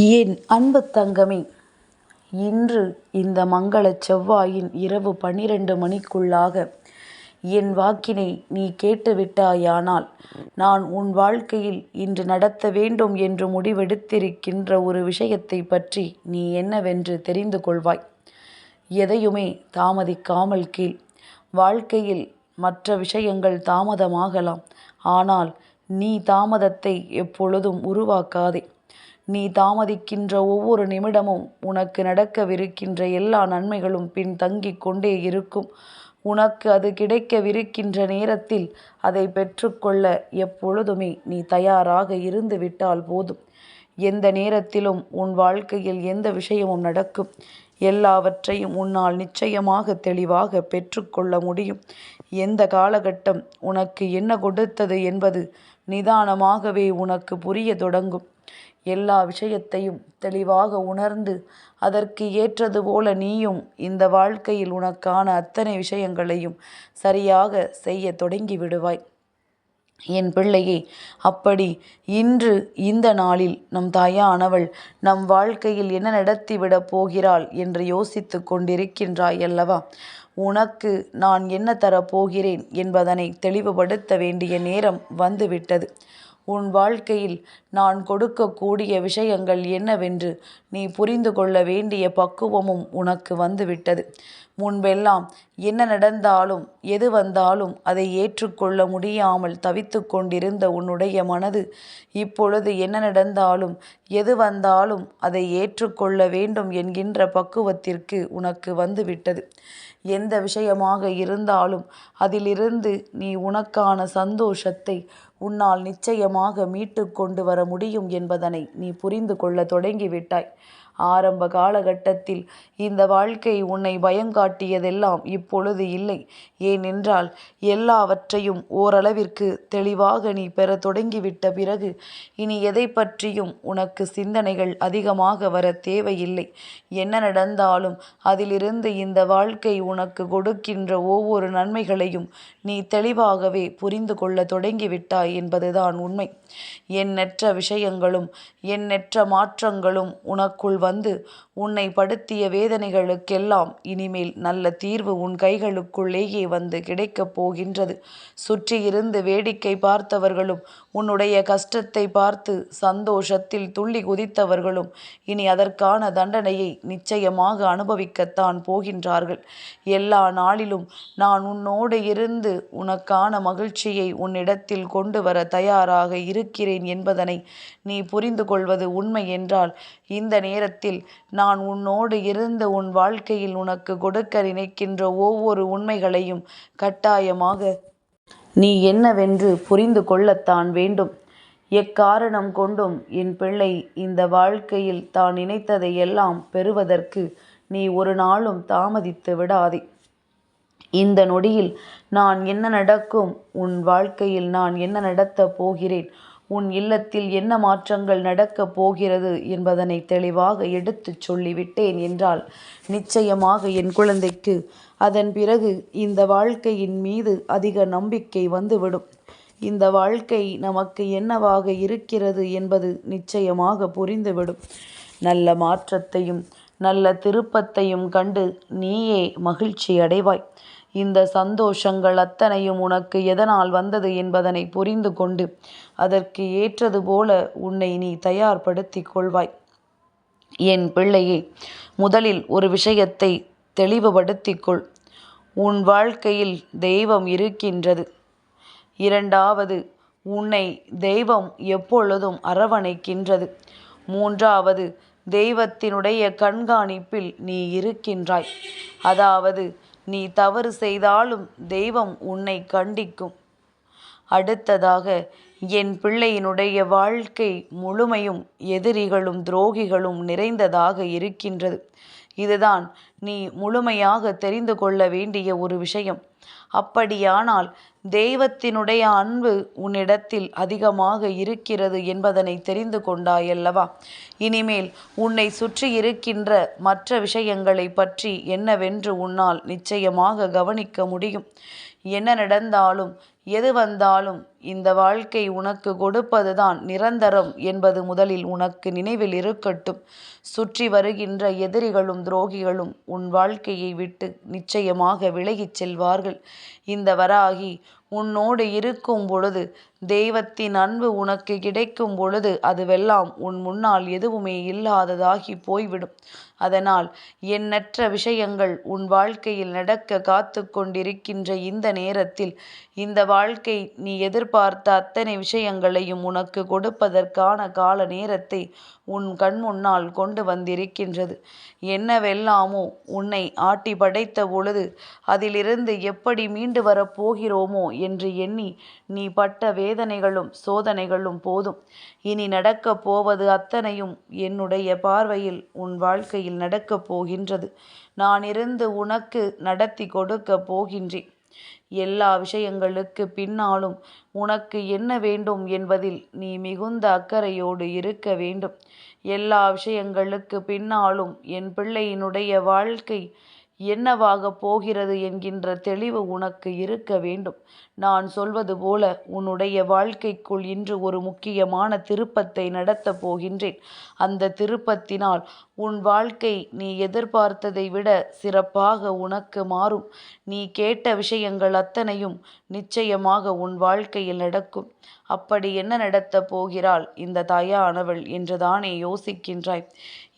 என் அன்பு தங்கமே? இன்று இந்த மங்களச் செவ்வாயின் இரவு பன்னிரண்டு மணிக்குள்ளாக என் வாக்கினை நீ கேட்டுவிட்டாயானால் நான் உன் வாழ்க்கையில் இன்று நடத்த வேண்டும் என்று முடிவெடுத்திருக்கின்ற ஒரு விஷயத்தை பற்றி நீ என்னவென்று தெரிந்து கொள்வாய். எதையுமே தாமதிக்காமல் கீழ் வாழ்க்கையில் மற்ற விஷயங்கள் தாமதமாகலாம். ஆனால் நீ தாமதத்தை எப்பொழுதும் உருவாக்காதே. நீ தாமதிக்கின்ற ஒவ்வொரு நிமிடமும் உனக்கு நடக்கவிருக்கின்ற எல்லா நன்மைகளும் பின் தங்கிக் கொண்டே இருக்கும். உனக்கு அது கிடைக்கவிருக்கின்ற நேரத்தில் அதை பெற்றுக்கொள்ள எப்பொழுதுமே நீ தயாராக இருந்து விட்டால் போதும். எந்த நேரத்திலும் உன் வாழ்க்கையில் எந்த விஷயமும் நடக்கும். எல்லாவற்றையும் உன்னால் நிச்சயமாக தெளிவாக பெற்றுக்கொள்ள முடியும். எந்த காலகட்டம் உனக்கு என்ன கொடுத்தது என்பது நிதானமாகவே உனக்கு புரிய தொடங்கும். எல்லா விஷயத்தையும் தெளிவாக உணர்ந்து அதற்கு ஏற்றது போல நீயும் இந்த வாழ்க்கையில் உனக்கான அத்தனை விஷயங்களையும் சரியாக செய்ய தொடங்கி விடுவாய். என் பிள்ளையே அப்படி இன்று இந்த நாளில் நம் தாயானவள் நம் வாழ்க்கையில் என்ன நடத்திவிடப் போகிறாள் என்று யோசித்து கொண்டிருக்கின்றாய் அல்லவா? உனக்கு நான் என்ன தரப்போகிறேன் என்பதனை தெளிவுபடுத்த வேண்டிய நேரம் வந்துவிட்டது. உன் வாழ்க்கையில் நான் கொடுக்கக்கூடிய விஷயங்கள் என்னவென்று நீ புரிந்து கொள்ள வேண்டிய பக்குவமும் உனக்கு வந்துவிட்டது. முன்பெல்லாம் என்ன நடந்தாலும் எது வந்தாலும் அதை ஏற்றுக்கொள்ள முடியாமல் தவித்து கொண்டிருந்த உன்னுடைய மனது இப்பொழுது என்ன நடந்தாலும் எது வந்தாலும் அதை ஏற்றுக்கொள்ள வேண்டும் என்கின்ற பக்குவத்திற்கு உனக்கு வந்துவிட்டது. எந்த விஷயமாக இருந்தாலும் அதிலிருந்து நீ உனக்கான சந்தோஷத்தை உன்னால் நிச்சயமாக மீட்டு கொண்டு வர முடியும் என்பதனை நீ புரிந்து கொள்ள தொடங்கிவிட்டாய். ஆரம்ப காலகட்டத்தில் இந்த வாழ்க்கை உன்னை பயங்காட்டியதெல்லாம் இப்பொழுது இல்லை. ஏனென்றால் எல்லாவற்றையும் ஓரளவிற்கு தெளிவாக நீ பெற தொடங்கிவிட்ட பிறகு இனி எதை பற்றியும் உனக்கு சிந்தனைகள் அதிகமாக வர தேவையில்லை. என்ன நடந்தாலும் அதிலிருந்து இந்த வாழ்க்கை உனக்கு கொடுக்கின்ற ஒவ்வொரு நன்மைகளையும் நீ தெளிவாகவே புரிந்து கொள்ள தொடங்கிவிட்டாய் என்பதுதான் உண்மை. எண்ணற்ற விஷயங்களும் எண்ணற்ற மாற்றங்களும் உனக்குள் வந்து உன்னை படுத்திய வேதனைகளுக்கெல்லாம் இனிமேல் நல்ல தீர்வு உன் கைகளுக்குள்ளேயே வந்து கிடைக்கப் போகின்றது. சுற்றியிருந்து வேடிக்கை பார்த்தவர்களும் உன்னுடைய கஷ்டத்தை பார்த்து சந்தோஷத்தில் துள்ளி குதித்தவர்களும் இனி அதற்கான தண்டனையை நிச்சயமாக அனுபவிக்கத்தான் போகின்றார்கள். எல்லா நாளிலும் நான் உன்னோடு இருந்து உனக்கான மகிழ்ச்சியை உன்னிடத்தில் கொண்டு வர தயாராக இருக்கிறேன் என்பதனை நீ புரிந்து கொள்வது உண்மை என்றால் இந்த நேரத்தில் நான் நான் உன்னோடு இருந்து உன் வாழ்க்கையில் உனக்கு கொடுக்க நினைக்கின்ற ஒவ்வொரு உண்மைகளையும் கட்டாயமாக நீ என்னவென்று புரிந்து கொள்ளத்தான் வேண்டும். எக்காரணம் கொண்டும் என் பிள்ளை இந்த வாழ்க்கையில் தான் நினைத்ததை எல்லாம் பெறுவதற்கு நீ ஒரு நாளும் தாமதித்து விடாதே. இந்த நொடியில் நான் என்ன நடக்கும்? உன் வாழ்க்கையில் நான் என்ன நடத்தப் போகிறேன்? உன் இல்லத்தில் என்ன மாற்றங்கள் நடக்கப் போகிறது என்பதனை தெளிவாக எடுத்துச் சொல்லிவிட்டேன் என்றால் நிச்சயமாக என் குழந்தைக்கு. அதன் பிறகு இந்த வாழ்க்கையின் மீது அதிக நம்பிக்கை வந்துவிடும். இந்த வாழ்க்கை நமக்கு என்னவாக இருக்கிறது என்பது நிச்சயமாக புரிந்துவிடும். நல்ல மாற்றத்தையும் நல்ல திருப்பத்தையும் கண்டு நீயே மகிழ்ச்சி அடைவாய் இந்த சந்தோஷங்கள் அத்தனையும் உனக்கு எதனால் வந்தது என்பதனை புரிந்து கொண்டு அதற்கு ஏற்றது போல உன்னை நீ தயார்படுத்தி கொள்வாய். என் பிள்ளையே முதலில் ஒரு விஷயத்தை தெளிவுபடுத்திக்கொள் உன் வாழ்க்கையில் தெய்வம் இருக்கின்றது. இரண்டாவது உன்னை தெய்வம் எப்பொழுதும் அரவணைக்கின்றது. மூன்றாவது தெய்வத்தினுடைய கண்காணிப்பில் நீ இருக்கின்றாய். அதாவது நீ தவறு செய்தாலும் தெய்வம் உன்னை கண்டிக்கும். அடுத்ததாக என் பிள்ளையினுடைய வாழ்க்கை முழுமையும் எதிரிகளும் துரோகிகளும் நிறைந்ததாக இருக்கின்றது. இதுதான் நீ முழுமையாக தெரிந்து கொள்ள வேண்டிய ஒரு விஷயம். அப்படியானால் தெய்வத்தினுடைய அன்பு உன்னிடத்தில் அதிகமாக இருக்கிறது என்பதனை தெரிந்து கொண்டாயல்லவா? இனிமேல் உன்னை சுற்றி இருக்கின்ற மற்ற விஷயங்களை பற்றி என்னவென்று உன்னால் நிச்சயமாக கவனிக்க முடியும். என்ன நடந்தாலும் எது வந்தாலும் இந்த வாழ்க்கை உனக்கு கொடுப்பதுதான் நிரந்தரம் என்பது முதலில் உனக்கு நினைவில் இருக்கட்டும். சுற்றி வருகின்ற எதிரிகளும் துரோகிகளும் உன் வாழ்க்கையை விட்டு நிச்சயமாக விலகிச் செல்வார்கள். இந்த வராகி உன்னோடு இருக்கும் பொழுது தெய்வத்தின் அன்பு உனக்கு கிடைக்கும் பொழுது அதுவெல்லாம் உன் முன்னால் எதுவுமே இல்லாததாகி போய்விடும். அதனால் எண்ணற்ற விஷயங்கள் உன் வாழ்க்கையில் நடக்க காத்து கொண்டிருக்கின்ற இந்த நேரத்தில் இந்த வாழ்க்கை நீ எதிர் எதிர்பார்த்த அத்தனை விஷயங்களையும் உனக்கு கொடுப்பதற்கான கால நேரத்தை உன் கண் முன்னால் கொண்டு வந்திருக்கின்றது. என்னவெல்லாமோ உன்னை ஆட்டி படைத்த பொழுது அதிலிருந்து எப்படி மீண்டு வரப் போகிறோமோ என்று எண்ணி நீ பட்ட வேதனைகளும் சோதனைகளும் போதும். இனி நடக்கப் போவது அத்தனையும் என்னுடைய பார்வையில் உன் வாழ்க்கையில் நடக்கப் போகின்றது. நான் இருந்து உனக்கு நடத்தி கொடுக்க போகின்றேன். எல்லா விஷயங்களுக்கு பின்னாலும் உனக்கு என்ன வேண்டும் என்பதில் நீ மிகுந்த அக்கறையோடு இருக்க வேண்டும். எல்லா விஷயங்களுக்கு பின்னாலும் என் பிள்ளையினுடைய வாழ்க்கை என்னவாகப் போகிறது என்கின்ற தெளிவு உனக்கு இருக்க வேண்டும். நான் சொல்வது போல உன்னுடைய வாழ்க்கைக்குள் இன்று ஒரு முக்கியமான திருப்பத்தை நடத்தப் போகின்றேன். அந்த திருப்பத்தினால் உன் வாழ்க்கை நீ எதிர்பார்த்ததை விட சிறப்பாக உனக்கு மாறும். நீ கேட்ட விஷயங்கள் அத்தனையும் நிச்சயமாக உன் வாழ்க்கையில் நடக்கும். அப்படி என்ன நடத்தப் போகிறாள் இந்த தாயானவள்? என்றுதானே யோசிக்கின்றாய்.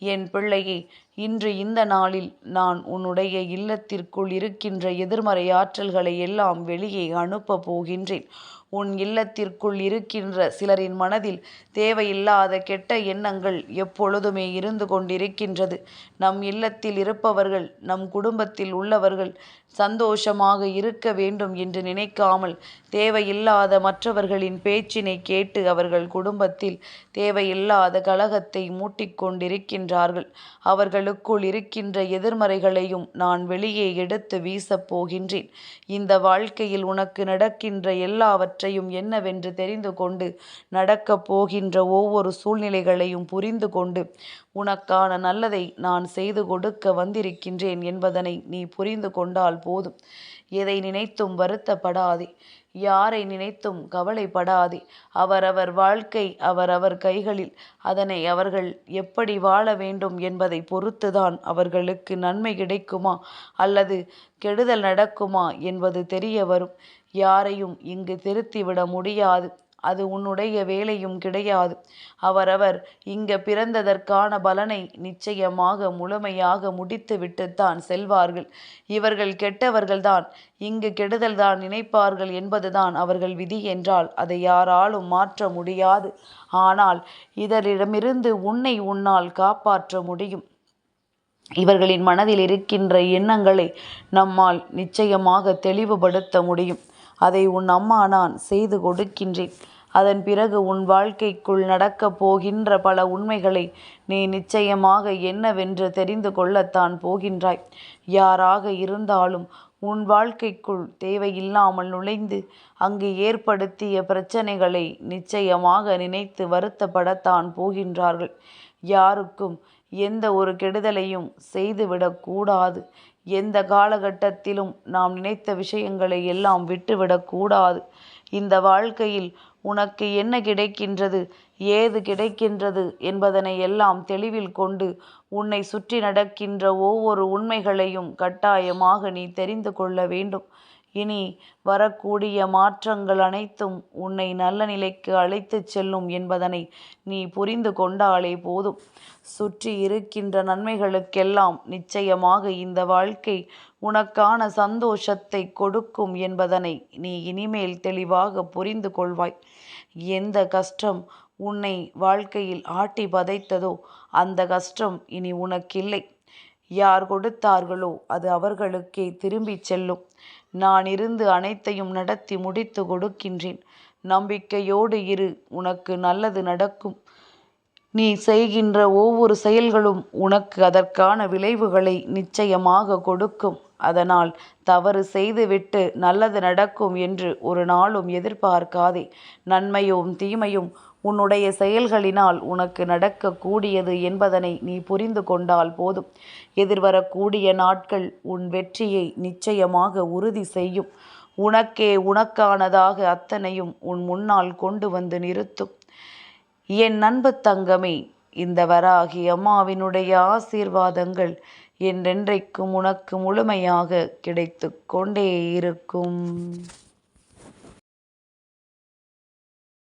என் பிள்ளையே இன்று இந்த நாளில் நான் உன்னுடைய இல்லத்திற்குள் இருக்கின்ற எதிர்மறை ஆற்றல்களை எல்லாம் வெளியே அனுப்பப் போகின்றேன். உன் இல்லத்திற்குள் இருக்கின்ற சிலரின் மனதில் தேவையில்லாத கெட்ட எண்ணங்கள் எப்பொழுதுமே இருந்து கொண்டிருக்கின்றது. நம் இல்லத்தில் இருப்பவர்கள் நம் குடும்பத்தில் உள்ளவர்கள் சந்தோஷமாக இருக்க வேண்டும் என்று நினைக்காமல் தேவையில்லாத மற்றவர்களின் பேச்சினை கேட்டு அவர்கள் குடும்பத்தில் தேவையில்லாத கலகத்தை மூட்டிக்கொண்டிருக்கின்றார்கள் அவர்களுக்குள் இருக்கின்ற எதிர்மறைகளையும் நான் வெளியே எடுத்து வீசப் போகின்றேன். இந்த வாழ்க்கையில் உனக்கு நடக்கின்ற எல்லாவற்றையும் என்னவென்று தெரிந்து கொண்டு நடக்கப் போகின்ற ஒவ்வொரு சூழ்நிலைகளையும் புரிந்து கொண்டு உனக்கான நல்லதை நான் செய்து கொடுக்க வந்திருக்கின்றேன் என்பதனை நீ புரிந்து கொண்டால் போதும். எதை நினைத்தும் வருத்தப்படாதே. யாரை நினைத்தும் கவலைப்படாதே. அவரவர் வாழ்க்கை அவரவர் கைகளில். அதனை அவர்கள் எப்படி வாழ வேண்டும் என்பதை பொறுத்துதான் அவர்களுக்கு நன்மை கிடைக்குமா? அல்லது கெடுதல் நடக்குமா? என்பது தெரிய வரும். யாரையும் இங்கு திருத்திவிட முடியாது. அது உன்னுடைய வேலையும் கிடையாது. அவரவர் இங்க பிறந்ததற்கான பலனை நிச்சயமாக முழுமையாக முடித்துவிட்டுத்தான் செல்வார்கள். இவர்கள் கெட்டவர்கள்தான். இங்கு கெடுதல் தான் நினைப்பார்கள் என்பதுதான் அவர்கள் விதி என்றால் அதை யாராலும் மாற்ற முடியாது. ஆனால் இதரிடமிருந்து உன்னை உன்னால் காப்பாற்ற முடியும். இவர்களின் மனதில் இருக்கின்ற எண்ணங்களை நம்மால் நிச்சயமாக தெளிவுபடுத்த முடியும். அதை உன் அம்மா நான் செய்து கொடுக்கின்றேன். அதன் பிறகு உன் வாழ்க்கைக்குள் நடக்கப் போகின்ற பல உண்மைகளை நீ நிச்சயமாக என்னவென்று தெரிந்து கொள்ளத்தான் போகின்றாய். யாராக இருந்தாலும் உன் வாழ்க்கைக்குள் தேவையில்லாமல் நுழைந்து அங்கு ஏற்படுத்திய பிரச்சனைகளை நிச்சயமாக நினைத்து வருத்தப்படத்தான் போகின்றார்கள். யாருக்கும் எந்த ஒரு கெடுதலையும் செய்துவிடக்கூடாது எந்த காலகட்டத்திலும் நாம் நினைத்த விஷயங்களை எல்லாம் விட்டுவிடக்கூடாது இந்த வாழ்க்கையில் உனக்கு என்ன கிடைக்கின்றது ஏது கிடைக்கின்றது என்பதனை எல்லாம் தெளிவில் கொண்டு உன்னை சுற்றி நடக்கின்ற ஒவ்வொரு உண்மைகளையும் கட்டாயமாக நீ தெரிந்து கொள்ள வேண்டும். இனி வரக்கூடிய மாற்றங்கள் அனைத்தும் உன்னை நல்ல நிலைக்கு அழைத்துச் செல்லும் என்பதனை நீ புரிந்து கொண்டாலே போதும். சுற்றி இருக்கின்ற நன்மைகளுக்கெல்லாம் நிச்சயமாக இந்த வாழ்க்கை உனக்கான சந்தோஷத்தை கொடுக்கும் என்பதனை நீ இனிமேல் தெளிவாக புரிந்து கொள்வாய். எந்த கஷ்டம் உன்னை வாழ்க்கையில் ஆட்டி பதைத்ததோ அந்த கஷ்டம் இனி உனக்கில்லை. யார் கொடுத்தார்களோ அது அவர்களுக்கே திரும்பிச் செல்லும். நான் இருந்து அனைத்தையும் நடத்தி முடித்து கொடுக்கின்றேன். நம்பிக்கையோடு இரு உனக்கு நல்லது நடக்கும். நீ செய்கின்ற ஒவ்வொரு செயல்களும் உனக்கு அதற்கான விளைவுகளை நிச்சயமாக கொடுக்கும். அதனால் தவறு செய்துவிட்டு நல்லது நடக்கும் என்று ஒரு நாளும் எதிர்பார்க்காதே. நன்மையும் தீமையும் உன்னுடைய செயல்களினால் உனக்கு நடக்கக்கூடியது என்பதனை நீ புரிந்து கொண்டால் போதும். எதிர்வரக்கூடிய நாட்கள் உன் வெற்றியை நிச்சயமாக உறுதி செய்யும். உனக்கே உனக்கானதாக அத்தனையும் உன் முன்னால் கொண்டு வந்து நிறுத்தும். என் நண்பு தங்கமே இந்த வராகி அம்மாவினுடைய ஆசீர்வாதங்கள் என்றென்றைக்கும் உனக்கு முழுமையாக கிடைத்து கொண்டே இருக்கும்.